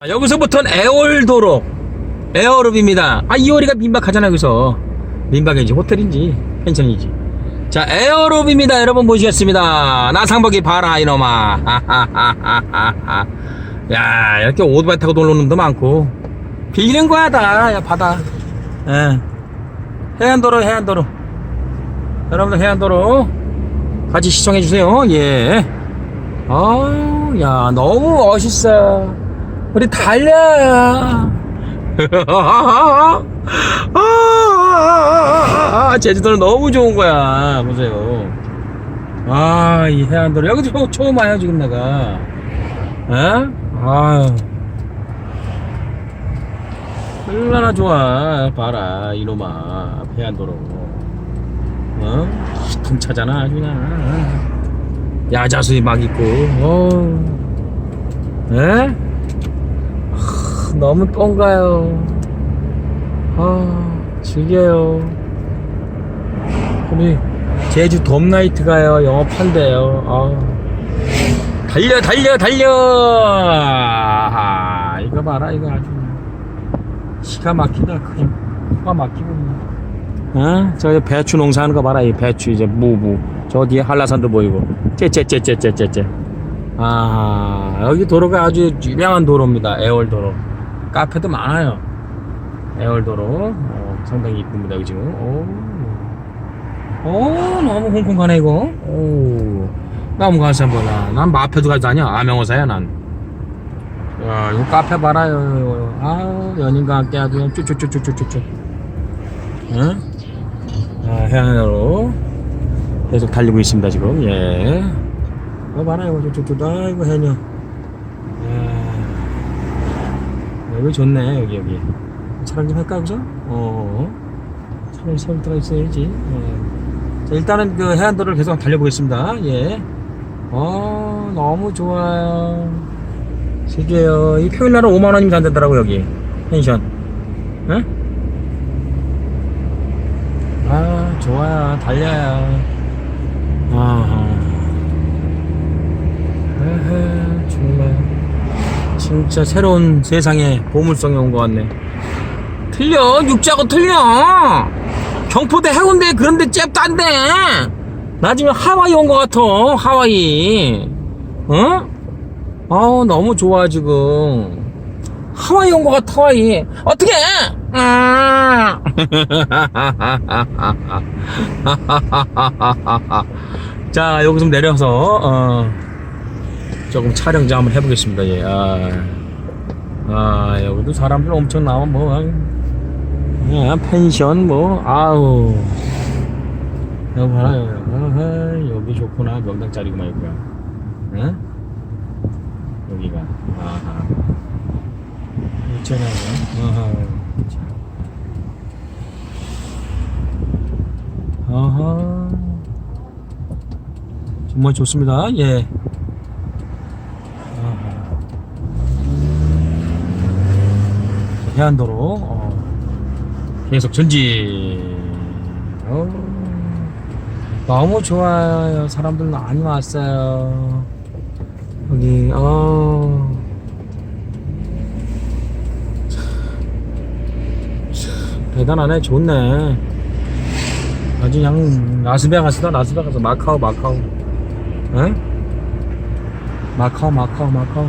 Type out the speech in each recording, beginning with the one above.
아, 여기서부터는 에월도로 에어룹입니다. 아 이월이가 민박하잖아 여기서. 민박인지 호텔인지 펜션인지. 자 에어룹입니다 여러분 보시겠습니다. 나상복이 봐라 이놈아. 야 이렇게 오토바이 타고 놀러 오는 놈도 많고. 비는 거야 다야 바다 예. 해안도로 해안도로. 여러분들 해안도로 같이 시청해주세요. 예. 아우 야 너무 멋있어. 우리 달려요. 아, 제주도는 너무 좋은 거야. 보세요. 아, 이 해안도로. 여기 처음, 처음 와요, 지금 내가. 에? 아유. 얼마나 좋아. 봐라, 이놈아. 해안도로. 어? 깊은 차잖아, 아주 그냥. 야자수이 막 있고, 어. 에? 너무 똥가요. 아, 즐겨요. 우리 제주 돔나이트 가요. 영업한대요. 아. 달려, 달려, 달려! 아, 이거 봐라, 이거 아주. 시가 막히다, 그림. 코가 막히고. 어? 저 배추 농사하는 거 봐라. 이 배추 이제 무무. 저 뒤에 한라산도 보이고. 째째째째째째째. 아 여기 도로가 아주 유명한 도로입니다. 애월도로. 카페도 많아요. 애월도로 어, 상당히 이쁩니다 그죠? 오. 오 너무 홍콩 가네 이거. 오 나무 가서 한번 나. 난 마페도 가지 다녀. 아명호사야 난. 야 이거 카페 봐라요. 아 연인과 함께 아주 그냥 쭈쭈쭈쭈쭈쭈. 응? 아, 해안으로 계속 달리고 있습니다 지금. 예. 어 봐라 이거 쭈쭈쭈. 아이고 해녀. 여기 좋네 여기 여기. 차량 좀 할까 그죠? 어, 어, 어. 차량 세울 때가 있어야지. 예. 자 일단은 그 해안도를 계속 달려보겠습니다. 예어 너무 좋아요. 세계요. 이 평일날은 5만원이면 잔다더라고 여기. 펜션. 응? 아 좋아요. 달려요. 아 진짜 새로운 세상에 보물성이 온 것 같네. 틀려! 육자고 틀려! 경포대 해운대 그런데 잽딴데! 나 지금 하와이 온 것 같아, 하와이. 어? 아우, 너무 좋아, 지금. 하와이 온 것 같아, 하와이. 어떻게! 아! 자, 여기서 내려서, 어. 조금 촬영 좀 한번 해보겠습니다. 예. 아, 아 여기도 사람들 엄청 나와 뭐 예, 펜션 뭐 아우. 여기 봐라 여기, 여기 좋구나. 명당 자리구만 여기가. 응? 여기가. 아하. 있잖아요. 아하. 아하. 정말 좋습니다. 예. 해안도로 어, 계속 전진. 어, 너무 좋아요. 사람들 많이 왔어요. 여기 어. 대단하네 좋네 아주 그냥 라스베가스다 라스베가스 마카오 마카오 응? 마카오 마카오 마카오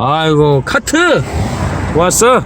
아이고 카트! 왔어?